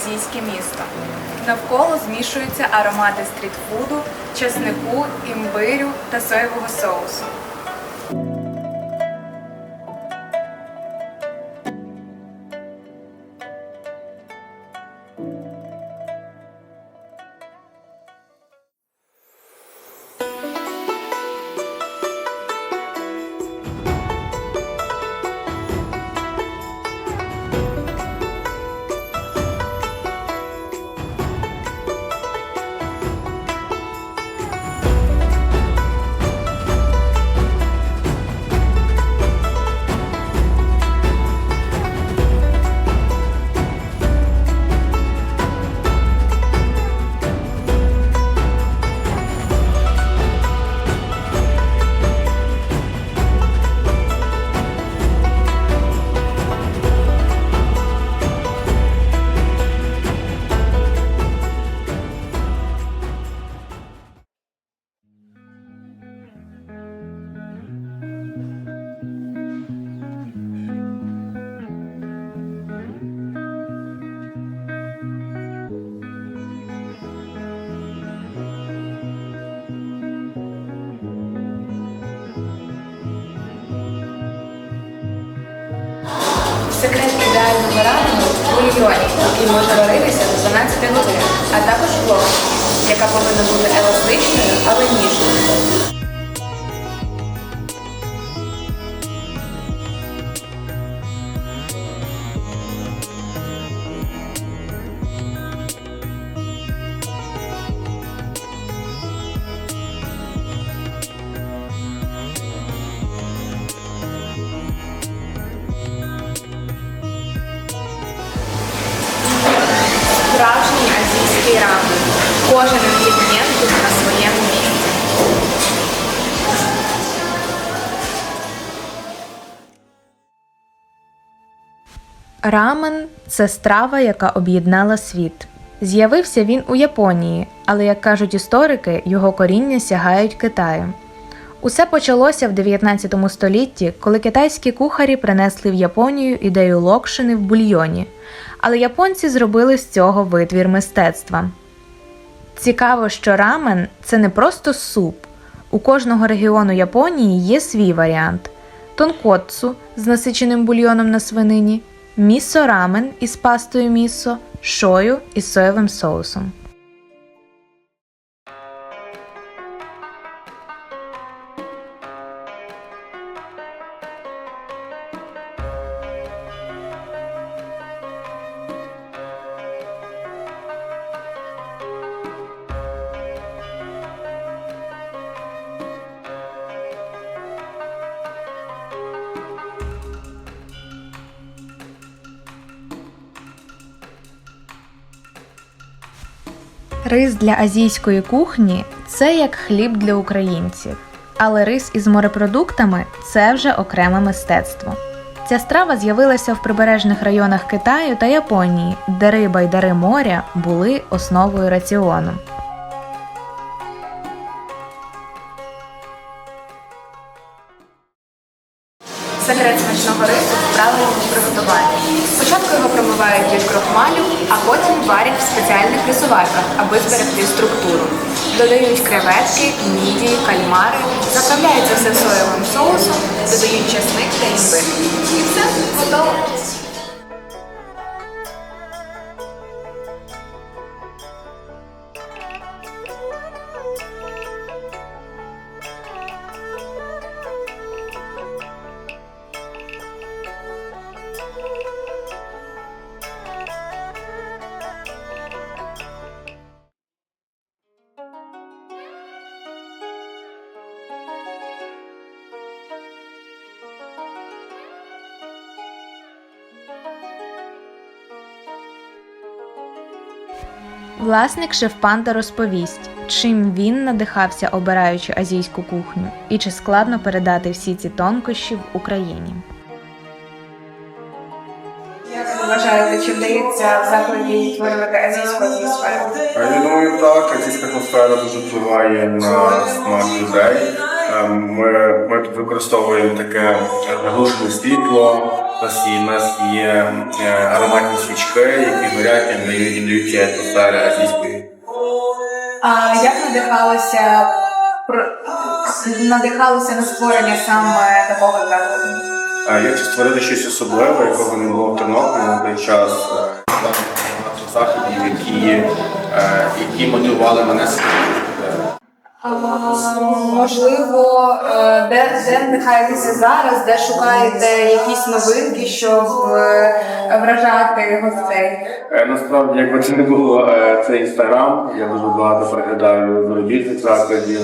Азійське місто. Навколо змішуються аромати стрітфуду, чеснику, імбирю та соєвого соусу. Секрет ідеального рамену в бульйоні, який може варитися до 12 годин, а також плов, яка повинна бути еластичною, але ніжною. Кожен інгредієнт на своєму місці. Рамен це страва, яка об'єднала світ. З'явився він у Японії, але, як кажуть історики, його коріння сягають Китаю. Усе почалося в 19 столітті, коли китайські кухарі принесли в Японію ідею локшини в бульйоні, але японці зробили з цього витвір мистецтва. Цікаво, що рамен це не просто суп. У кожного регіону Японії є свій варіант: тонкоцу з насиченим бульйоном на свинині, місо рамен із пастою місо, шою із соєвим соусом. Рис для азійської кухні це як хліб для українців. Але рис із морепродуктами це вже окреме мистецтво. Ця страва з'явилася в прибережних районах Китаю та Японії, де риба й дари моря були основою раціону. В правильному приготуванні. Спочатку його промивають від крохмалю, а потім варять в спеціальних рисуварках, аби зберегти структуру. Додають креветки, мідії, кальмари, заправляють все соєвим соусом, додають чесник та імбир. І все готово. Власник шеф-панда розповість, чим він надихався, обираючи азійську кухню, і чи складно передати всі ці тонкощі в Україні. Як ви вважаєте, чи вдається в закладі створювати азійську атмосферу? Е, Я думаю, так, азійська атмосфера дуже впливає на смак людей. Е, Ми, ми використовуємо таке заглушене світло, У нас є, у нас є е, ароматні свічки, які горять і дають дають атмосфери азійської. А як надихалося надихалося на створення саме такого закладу? Я хочу створити щось особливе, якого не було в Тернополі на той час. Багато заходів, які, е, які мотивували мене. А, можливо, е, де, де надихаєтеся зараз, де шукаєте якісь новинки, щоб е, вражати гостей? Е, Насправді, якби це не було це інстаграм, я дуже багато переглядаю зарубіжних закладів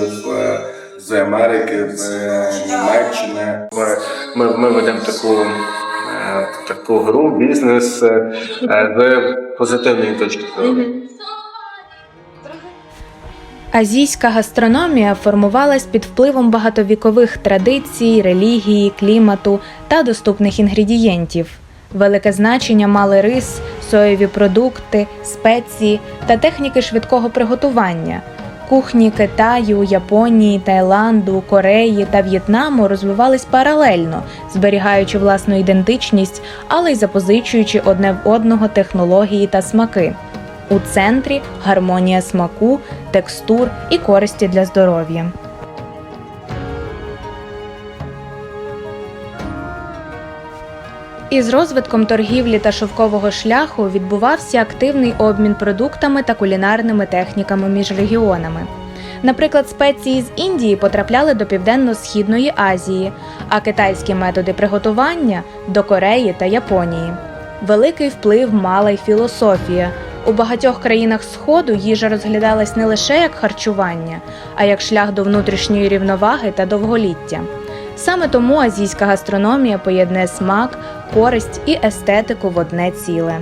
з, Америки, з Німеччини. Ми, ми, ведемо таку, е, таку гру, бізнес з позитивної точки зору. Азійська гастрономія формувалась під впливом багатовікових традицій, релігії, клімату та доступних інгредієнтів. Велике значення мали рис, соєві продукти, спеції та техніки швидкого приготування. Кухні Китаю, Японії, Таїланду, Кореї та В'єтнаму розвивались паралельно, зберігаючи власну ідентичність, але й запозичуючи одне в одного технології та смаки. У центрі гармонія смаку, текстур і користі для здоров'я. Із розвитком торгівлі та шовкового шляху відбувався активний обмін продуктами та кулінарними техніками між регіонами. Наприклад, спеції з Індії потрапляли до Південно-Східної Азії, а китайські методи приготування до Кореї та Японії. Великий вплив мала й філософія. У багатьох країнах Сходу їжа розглядалась не лише як харчування, а як шлях до внутрішньої рівноваги та довголіття. Саме тому азійська гастрономія поєднує смак, користь і естетику в одне ціле.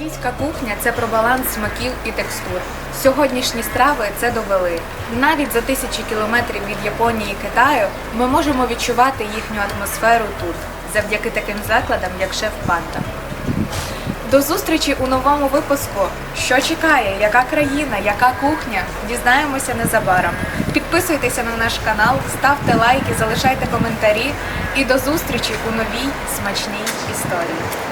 Азійська кухня це про баланс смаків і текстур. Сьогоднішні страви це довели. Навіть за тисячі кілометрів від Японії і Китаю ми можемо відчувати їхню атмосферу тут, завдяки таким закладам, як шеф Панта. До зустрічі у новому випуску. Що чекає, яка країна, яка кухня? Дізнаємося незабаром. Підписуйтеся на наш канал, ставте лайки, залишайте коментарі і до зустрічі у новій смачній історії.